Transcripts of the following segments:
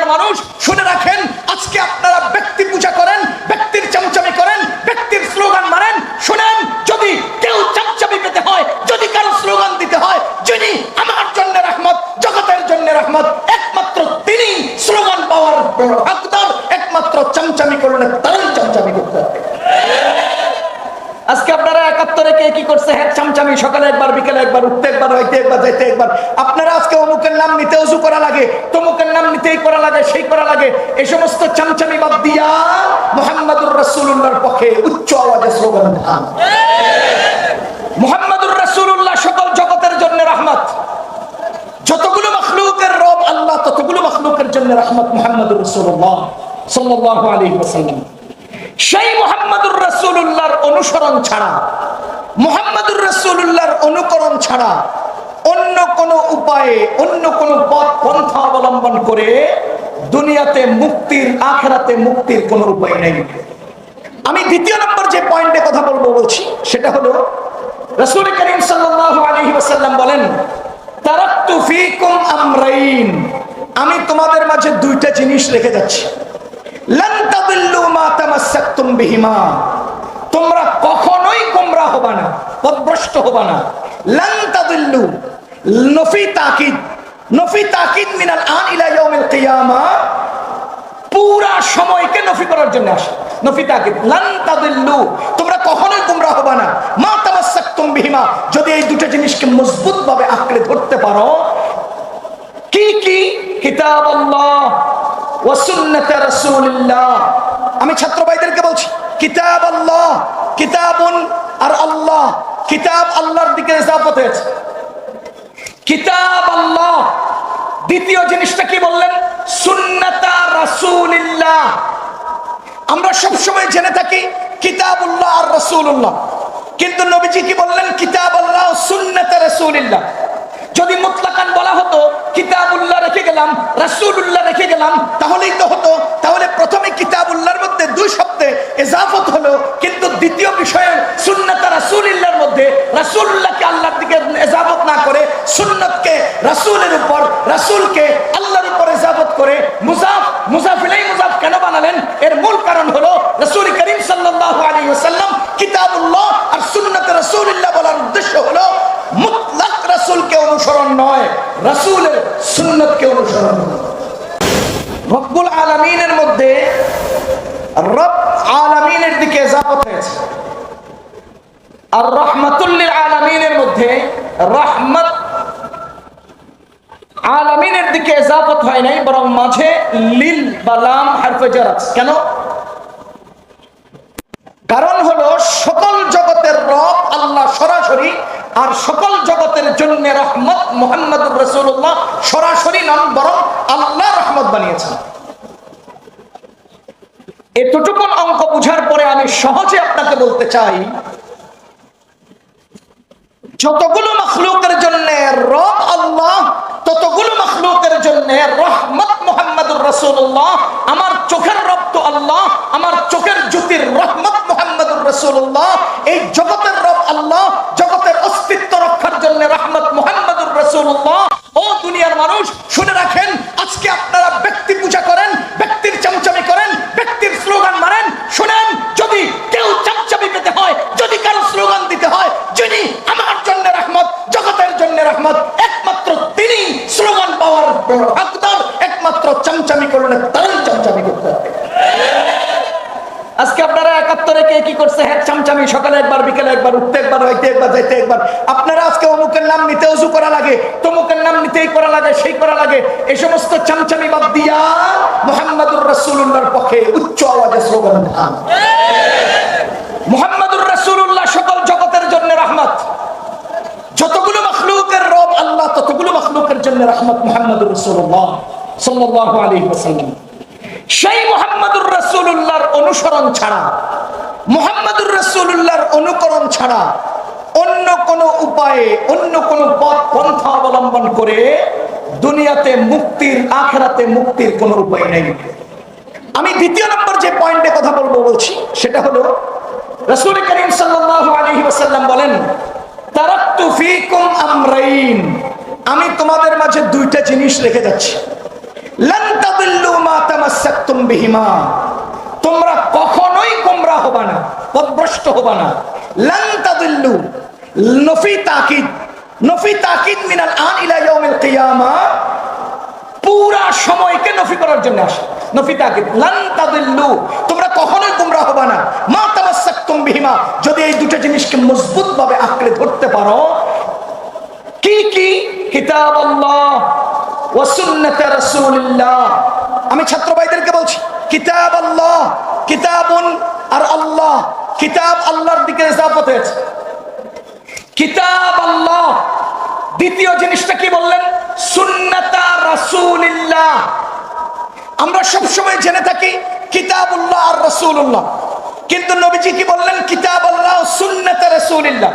দুনিয়ার মানুষ শুনে রাখেন, আজকে আপনারা ব্যক্তি পূজা করেন, ব্যক্তির চামচামি করেন, ব্যক্তির স্লোগান মারেন শুনেন, যদি কেউ চামচামি পেতে হয়, যদি কারও স্লোগান দিতে হয়, যিনি আমার জন্য রহমত, জগতের জন্য রহমত, একমাত্র তিনি স্লোগান পাওয়ার হকদার একমাত্র চামচামি করলে তারাই চামচামি করতে হবে আজকে আপনারা একাত্তরে কে কি করছে? চামচামি সকালে একবার, বিকেলে একবার, উঠতে একবার হইতে একবার, যাইতে একবার। আপনারা আজকে অমুকের নাম নিতে উজু করা লাগে, তমুকের নাম নিতেই করা লাগে, সেই করা লাগে। এই সমস্ত চামচামি বাদ দিয়া মোহাম্মদুর রসুল্লাহর পক্ষে উচ্চ আওয়াজে স্লোগান মোহাম্মদুর রসুল্লাহ সকল জগতের জন্য রহমত। যতগুলো মখলুকের রব আল্লাহ, ততগুলো মখলুকের জন্য রহমত মোহাম্মদুর রসুল্লাহ আলাইহি ওয়াসাল্লাম। সেই মোহাম্মদুর রসুল্লাহর অনুসরণ ছাড়া মোহাম্মদুর রসুল্লাহর অনুকরণ ছাড়া অন্য কোন উপায়ে, অন্য কোন পথ পন্থা অবলম্বন করে দুনিয়াতে মুক্তির, আখেরাতে মুক্তির কোন উপায় নেই। আমি দ্বিতীয় নম্বর যে পয়েন্টে কথা বলব বলছি, সেটা হলো রসুল করিম ওয়াসাল্লাম বলেন আমি তোমাদের মাঝে দুইটা জিনিস রেখে যাচ্ছি। তোমরা গোমরা হবা না পথভ্রষ্ট হবা না। লান তাদিল্লু নফি তাকিদ নফি তাকিদ মিনাল আন ইলা ইয়াউমিল কিয়ামা। পুরা সময়কে নফি করার জন্য আসে। নফি তাকিদ, লান তাদিল্লু, তোমরা কখনোই হবা না। মা তামাসসাকতুম বিহিমা, যদি এই দুটো জিনিসকে মজবুত ভাবে আঁকড়ে ধরতে পারো, কি কি? কিতাব আল্লাহ ওয়া সুন্নাত রাসূলুল্লাহ। আমি ছাত্র ভাইদেরকে কিতাব আল্লাহ, কিতাবুন আর আল্লাহ। কিতাব আল্লাহর দিকে ইজাফত হয়েছে। কিতাব আল্লাহ। দ্বিতীয় জিনিসটা কি বললেন? সুন্নাতা রাসূলুল্লাহ। আমরা সব সময় জেনে থাকি, কিতাবুল্লাহ আর রাসূলুল্লাহ। কিন্তু নবীজি কি বললেন? কিতাব আল্লাহ সুন্নাতে রাসূলুল্লাহ। যদি মুতলাকান বলা হতো, কিতাবুল্লাহ রেখে গেলাম, রাসূলুল্লাহ রেখে গেলাম, তাহলেই তো হতো। তাহলে প্রথমে কিতাবুল্লাহর মধ্যে দুই শব্দে ইজাফত হলো, কিন্তু দ্বিতীয় বিষয়ে সুন্নাত রাসূলুল্লাহর মধ্যে, রাসূলুল্লাহকে আল্লাহর দিকে ইজাফত না করে, সুন্নতকে রাসূলের উপর, রাসূলকে আল্লাহর উপর ইজাফত করে, মুজাফ মুজাফিলাই মুজাফ কেন বানালেন এর মূল কারণ হলো রাসূল করিম সাল্লাল্লাহু আলাইহি ওয়াসাল্লাম কিতাবুল্লাহ আর সুন্নাত রাসূলুল্লাহ বলার উদ্দেশ্য হলো মুতলাক রাসূলকে অনুসরণ নয় রাসূলের সুন্নতকে অনুসরণ রব্বুল আলামিনের মধ্যে রব আলামিনের দিকে ইজাফত হয়েছে আর রহমাতুল্লিল আলামিনের মধ্যে রহমত আলামিনের দিকে ইজাফত হয় নাই, বরং মাঝে লিল বা লাম হারফে জার আছে। কেন? কারণ হলো সকল জগতের রব আল্লাহ সরাসরি আর সকল জগতের জন্য রহমত মোহাম্মদ রসুল্লাহ সরাসরি নন বরং আল্লাহ রহমত বানিয়েছেন। এতটুকুন অঙ্ক বুঝার পরে আমি সহজে আপনাকে বলতে চাই, যতগুলো মখলুকের জন্য রব আল্লাহ, ততগুলো মখলুকের জন্য রহমত মোহাম্মদুর রসুল্লাহ আমার চোখের রব তো আল্লাহ, আমার চোখের জ্যোতির রহমত মোহাম্মদুর রসুল্লাহ এই জগতের রব আল্লাহ রহমত মোহাম্মদুর ও দুনিয়ার মানুষ, শুনে রাখেন, আজকে আপনারা ব্যক্তি পূজা করেন, ব্যক্তির করেন, ব্যক্তির স্লোগান মারেন। শুনেন, যদি কেউ চামচামি পেতে হয়, যদি কারও স্লোগান দিতে হয়, যিনি আমার জন্য রহমত, জগতের জন্য রহমত, একমাত্র তিনি স্লোগান পাওয়ার একমাত্র চামচামি করলে তারাই চামচামি করতে হবে আজকে আপনারা একাত্তরে কে কি করছে? হ্যাঁ চামচামি, সকালে একবার, বিকেলে একবার, উঠতে একবার হইতে একবার, যাইতে একবার। আপনারা আজকে অমুকের নাম নিতে উজু করা লাগে, তমুকের নাম নিতেই করা লাগে, সেই করা লাগে। এই সমস্ত চামচামি বাদ দিয়া মোহাম্মদুর রসুল্লাহর পক্ষে উচ্চ আওয়াজে স্লোগান মোহাম্মদুর রসুল্লাহ সকল জগতের জন্য রহমত। যতগুলো মখলুকের রব আল্লাহ, ততগুলো মখলুকের জন্য রহমত মোহাম্মদুর রসুল্লাহ সাল্লাল্লাহু আলাইহি ওয়াসাল্লাম। সেই মোহাম্মদুর রসুল্লাহর অনুসরণ ছাড়া, মোহাম্মদুর রসুল্লাহর অনুকরণ ছাড়া অন্য কোন উপায়ে, অন্য কোন পথ পন্থা অবলম্বন করে দুনিয়াতে মুক্তির, আখেরাতে মুক্তির কোন উপায় নেই। আমি দ্বিতীয় নম্বর যে পয়েন্টে কথা বলব বলছি, সেটা হলো, রসুল করিম ওয়াসাল্লাম বলেন, তারাক্তু ফীকুম আমি তোমাদের মাঝে দুইটা জিনিস রেখে যাচ্ছি। তোমরা কখনোই গোমরা হবা না, পদভ্রষ্ট হবা না। লান নফি তাকিদ নফি তাকিদ মিনাল আন ইলা পুরা সময়কে নফি করার জন্য আসে, নফি তাকিদ। লান তোমরা কখনোই গোমরা হবা না। মা তামাসাক্তুম বিহিমা, যদি এই দুটো জিনিসকে মজবুত ভাবে আঁকড়ে ধরতে পারো, কি কি? রাসূলুল্লাহ আমি ছাত্র ভাইদেরকে বলছি কিতাব আল্লাহ কিতাবুন আর আল্লাহ কিতাব আল্লাহর দিকে ইজাফত কিতাব আল্লাহ। দ্বিতীয় জিনিসটা কি বললেন? সুন্নাতা রাসূলুল্লাহ। আমরা সব সময় জেনে থাকি কিতাবুল্লাহ আর রাসূলুল্লাহ। কিন্তু নবীজি কি বললেন? কিতাব আল্লাহ সুন্নাত রাসূলুল্লাহ।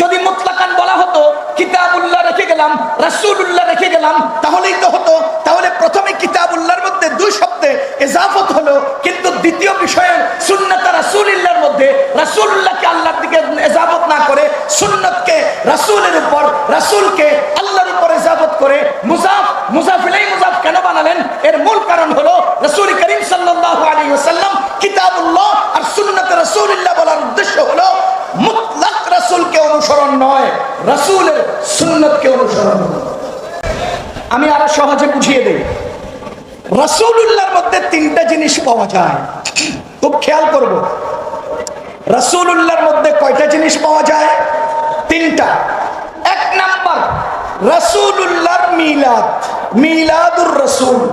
যদি মুতলাকান বলা হতো, কিতাবুল্লাহ রেখে গেলাম, রাসূলুল্লাহ রেখে গেলাম, তাহলেই তো হতো। তাহলে প্রথমে কিতাবুল্লাহর মধ্যে দুই শব্দে ইজাফত হলো, কিন্তু দ্বিতীয় বিষয়ে সুন্নাত রাসূলুল্লাহর মধ্যে, রাসূলুল্লাহকে আল্লাহর দিকে ইজাফত না করে, সুন্নতকে রাসূলের উপর, রাসূলকে আল্লাহর উপর ইজাফত করে, মুজাফ মুজাফ কেন বানালেন এর মূল কারণ হলো রাসূল করিম সাল্লাল্লাহু আলাইহি ওয়াসাল্লাম কিতাবুল্লাহ আর সুন্নাত রাসূলুল্লাহ বলার উদ্দেশ্য হলো মুতলাক রাসূলকে অনুসরণ নয় রাসূলের সুন্নতকে অনুসরণ আমি আরও সহজে বুঝিয়ে দেই। রাসূলুল্লাহর মধ্যে তিনটা জিনিস পাওয়া যায়। খুব খেয়াল করব। রাসূলুল্লাহর মধ্যে কয়টা জিনিস পাওয়া যায়? তিনটা। এক নাম্বার, রাসূলুল্লাহর মিলাদ, মিলাদুর রাসূল।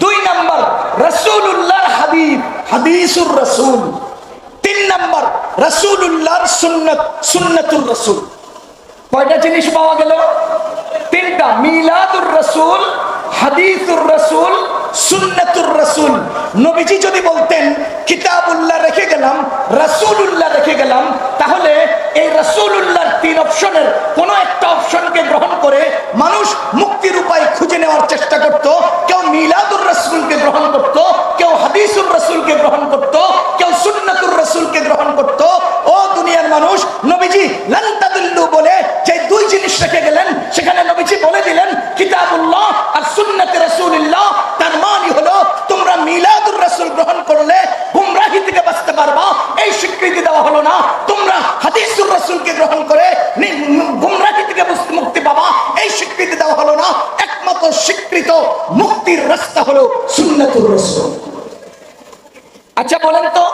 দুই নাম্বার, রাসূলুল্লাহর হাবিব হাদিসুর রাসূল। তিন নাম্বার, রাসূলুল্লাহর সুন্নাত, সুন্নাতুর রাসূল। কয়টা জিনিস পাওয়া গেল? তিনটা। মিলাদুর রাসূল, হাদিসুর রাসূল, সুন্নাতুর রাসূল। নবীজি যদি বলতেন, কিতাবুল্লাহ রেখে গেলাম, রাসূলুল্লাহ রেখে গেলাম, তাহলে এই রাসূলুল্লাহর তিন অপশনের কোন একটা অপশনকে গ্রহণ করে মানুষ মুক্তির উপায় খুঁজে নেওয়ার চেষ্টা করত। কেউ মিলাদুর রাসূলকে গ্রহণ করত কেউ হাদিসুর রাসূলকে গ্রহণ করত কেউ সুন্নাতুর রাসূলকে গ্রহণ করত ও দুনিয়ার মানুষ নবীজি লান তাদিল্লু বলে যে দুই জিনিস রেখে গেলেন সেখানে নবীজি বলে দিলেন কিতাবুল্লাহ আর সুন্নাতে রাসূলুল্লাহ তার মানে হলো তোমরা মিলাদুর রাসূল গ্রহণ করলে গুমরাহি থেকে বাঁচতে পারবা এই স্বীকৃতি দেওয়া হলো না তোমরা হাদিসুর রাসূলকে গ্রহণ করে নি- গুমরাহি থেকে মুক্তি- মুক্তি পাবা এই স্বীকৃতি দেওয়া হলো না একমাত্র স্বীকৃত মুক্তির রাস্তা হলো সুন্নাতুর রাসূল। আচ্ছা বলেন তো,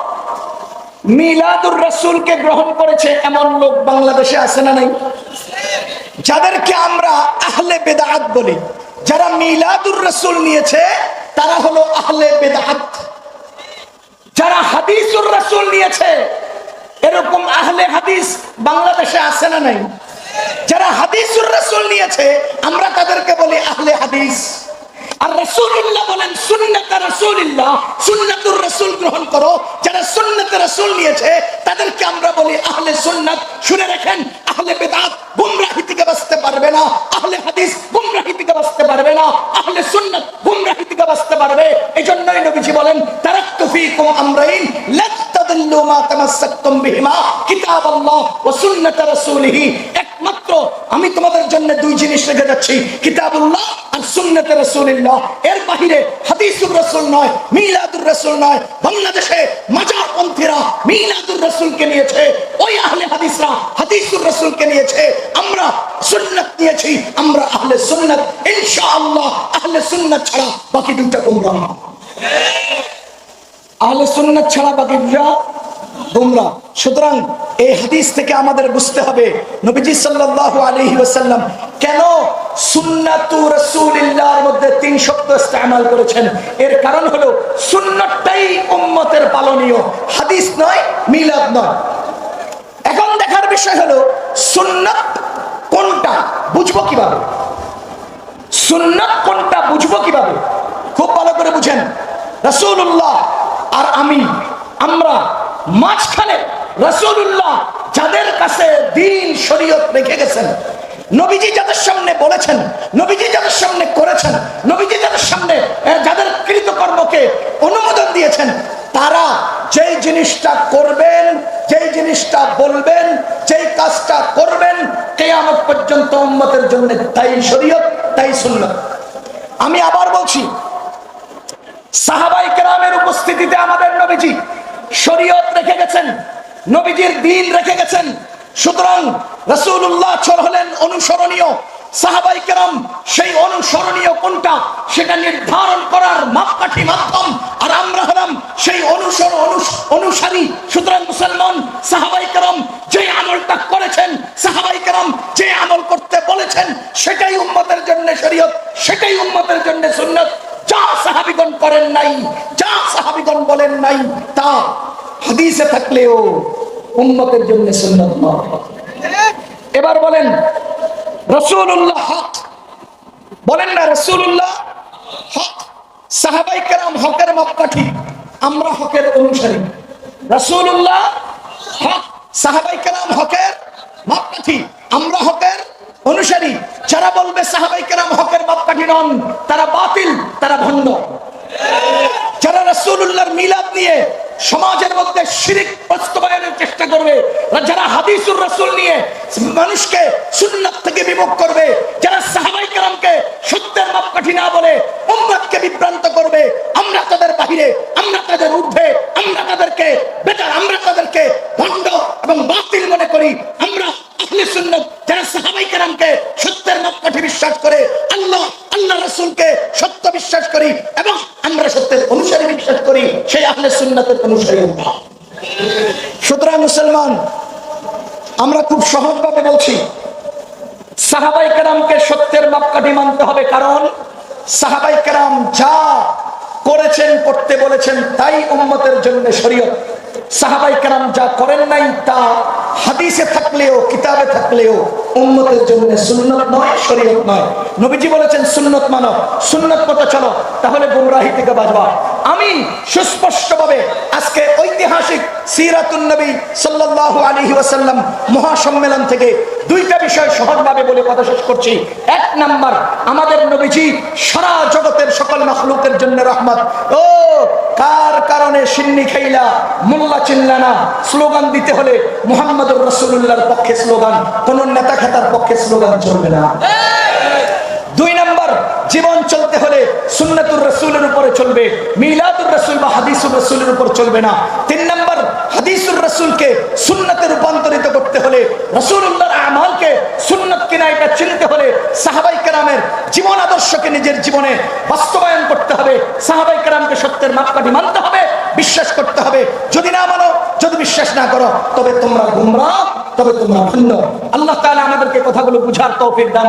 মিলাদুর রাসূলকে গ্রহণ করেছে এমন লোক বাংলাদেশে আছে না নাই? যাদেরকে আমরা আহলে বেদাত বলি। যারা মিলাদুর রাসূল নিয়েছে, তারা হলো আহলে বেদাত। যারা হাদিসুর রসুল নিয়েছে, এরকম আহলে হাদিস বাংলাদেশে আছে না নাই? যারা হাদিসুর রসুল নিয়েছে, আমরা তাদেরকে বলি আহলে হাদিস। আর রাসূলুল্লাহ বলেন, সুন্নাত সুন্নাতুর রাসূল গ্রহণ করো। যারা সুন্নাত রাসূল নিয়েছে, তাদেরকে আমরা বলি আহলে সুন্নাত। শুনে রাখেন, আহলে বেদাত থেকে বাঁচতে পারবে না। আহলে হাদিস থেকে বাঁচতে পারবে না। আহলে সুন্নাত থেকে বাঁচতে পারবে। এজন্যই নবীজি বলেন তারাক্তু ফীকুম আমরাইন লাতাদাল্লু মা তামাসসাকতুম বিহিমা। ওয়া রাসূলিহি। একমাত্র আমি তোমাদের জন্য দুই জিনিস রেখে যাচ্ছি। কিতাবুল্লাহ সুন্নাতে রাসূলুল্লাহ। এর বাহিরে হাদিসুর রাসূল নয়, মিলাদুর রাসূল নয়। বাংলাদেশে মাজার পন্থীরা মিলাদুর রাসূলকে নিয়েছে, ওই আহলে হাদিসরা হাদিসুর রাসূলকে নিয়েছে। আমরা সুন্নাত নিয়েছি, আমরা আহলে সুন্নাত। ইনশাআল্লাহ আহলে সুন্নাত ছাড়া বাকি দুইটা গুমরাহ আহলে সুন্নাত ছাড়া বাকি দুইটা গুমরা সুতরাং এই হাদিস থেকে আমাদের বুঝতে হবে, নবীজি সাল্লাল্লাহু আলাইহি ওয়াসাল্লাম কেন সুন্নাতু রাসূলিল্লাহর মধ্যে তিন শব্দ ইস্তেমাল করেছেন? এর কারণ হলো, সুন্নাতটাই উম্মতের পালনীয়। হাদিস নয়, মিলাদ নয়। এখন দেখার বিষয় হলো, সুন্নাত কোনটা? বুঝব কীভাবে? সুন্নাত কোনটা? বুঝব কীভাবে? খুব ভালো করে বুঝেন। রাসূলুল্লাহ আর আমি, আমরা মাঝখানে রাসূলুল্লাহ যাদের কাছে দিন, শরীয়ত রেখে গেছেন, নবীজি যাদের সামনে বলেছেন, নবীজি যাদের সামনে করেছেন, নবীজি যাদের সামনে যাদের কৃতকর্মকে অনুমোদন দিয়েছেন, তারা যেই জিনিসটা করবেন, যেই জিনিসটা বলবেন, যেই কাজটা করবেন, কেয়ামত পর্যন্ত উম্মতের জন্য তাই শরীয়ত, তাই সুন্নাত। আমি আবার বলছি, সাহাবাই কেরামের উপস্থিতিতে আমাদের নবীজি শরীয়ত রেখে গেছেন, নবীজির দিন রেখে গেছেন। সুতরাং রসুল্লাহ হলেন অনুসরণীয়। সাহাবাই কেরাম সেই অনুসরণীয় কোনটা? সেটা নির্ধারণ করার মাপকাঠি মাধ্যম। আর আমরা হলাম সেই অনুসর অনুসারী। সুতরাং মুসলমান, সাহাবাই কেরাম যে আমলটা করেছেন, সাহাবাই কেরাম যে আমল করতে বলেছেন, সেটাই উম্মতের জন্য শরীয়ত, সেটাই উম্মতের জন্য সুন্নত। যা সাহাবিগণ করেন নাই সাহাবিগণ বলেন নাই, তা হাদিসে থাকলেও উম্মতের জন্য সুন্নত নয়। এবার বলেন রসুল্লাহ হক। বলেন না রসুল্লাহ হক। সাহাবাই কেরাম হকের মাপকাঠি আমরা হকের অনুসারী। রসুল্লাহ হক। সাহাবাই কেরাম হকের মাপকাঠি আমরা হকের অনুসারী। যারা বলবে সাহাবাই কেরাম হকের মাপকাঠি নন, তারা বাতিল, তারা ভণ্ড রসুল্লাহর মিলাদ নিয়ে সমাজের মধ্যে শিরিক বাস্তবায়নের চেষ্টা করবে যারা হাদিসুর রসুল নিয়ে মানুষকে সুন্নাত থেকে বিমুখ করবে, যারা সাহাবাই কালামকে সত্যের মাপকাঠি না বলে উম্মাদকে বিভ্রান্ত করবে, আমরা তাদের বাহিরে, আমরা তাদের ঊর্ধ্বে, আমরা তাদেরকে ভণ্ড এবং বাতিল মনে করি আমরা আহলে সুন্নাত যারা সাহাবাই কালামকে সত্যের মাপকাঠি বিশ্বাস করে আল্লাহ আল্লাহ রসুলকে সত্য বিশ্বাস করি এবং আমরা সত্যের অনুসারী বিশ্বাস করি সেই আহলে সুন্নাতের অনুসারী সুতরাং মুসলমান, আমরা খুব সহজভাবে বলছি, সাহাবাই কেরামকে সত্যের মাপকাঠি মানতে হবে কারণ সাহাবাই কেরাম যা করেছেন করতে বলেছেন, তাই উম্মতের জন্য শরীয়ত। সাহাবাই কেরাম যা করেন নাই, তা হাদিসে থাকলেও, কিতাবে থাকলেও উম্মতের জন্য সুন্নত নয়, শরীয়ত নয়। নবীজি বলেছেন, সুন্নত মানব সুন্নত মতো চলো, তাহলে গুমরাহি থেকে বাঁচবা। আমি সুস্পষ্টভাবে আজকে ঐতিহাসিক সিরাতুন নবী সাল্লাল্লাহু আলাইহি ওয়াসাল্লাম মহাসম্মেলন থেকে দুইটা বিষয় সহজভাবে বলে কথা শেষ করছি। এক নাম্বার, আমাদের নবীজি সারা জগতের সকল মাখলুকের জন্য রহমত। ও, কার কারণে সিন্নি খাইলা? মোল্লা চিল্লা না স্লোগান দিতে হলে মুহাম্মদুর রাসূলুল্লাহর পক্ষে স্লোগান, কোন নেতা খাতার পক্ষে স্লোগান চলবে না। দুই নাম্বার, জীবন চলতে হলে সুন্নাতুর রসুলের উপরে চলবে, মিলাদুর রসুল বা হাদিসুর রসুলের উপর চলবে না। তিন নাম্বার, হাদিসুর রসুলকে সুন্নতে রূপান্তরিত করতে হলে রসুল্লাহর আমালকে সুন্নত কিনা এটা চিনতে হলে সাহাবাই কেরামের জীবন আদর্শকে নিজের জীবনে বাস্তবায়ন করতে হবে। সাহাবাই কেরামকে সত্যের মাপকাঠি মানতে হবে, বিশ্বাস করতে হবে। যদি না মানো, যদি বিশ্বাস না করো, তবে তোমরা গুমরা তবে তোমরা ভিন্ন আল্লাহ তাআলা আমাদেরকে কথাগুলো বুঝার তৌফিক দান।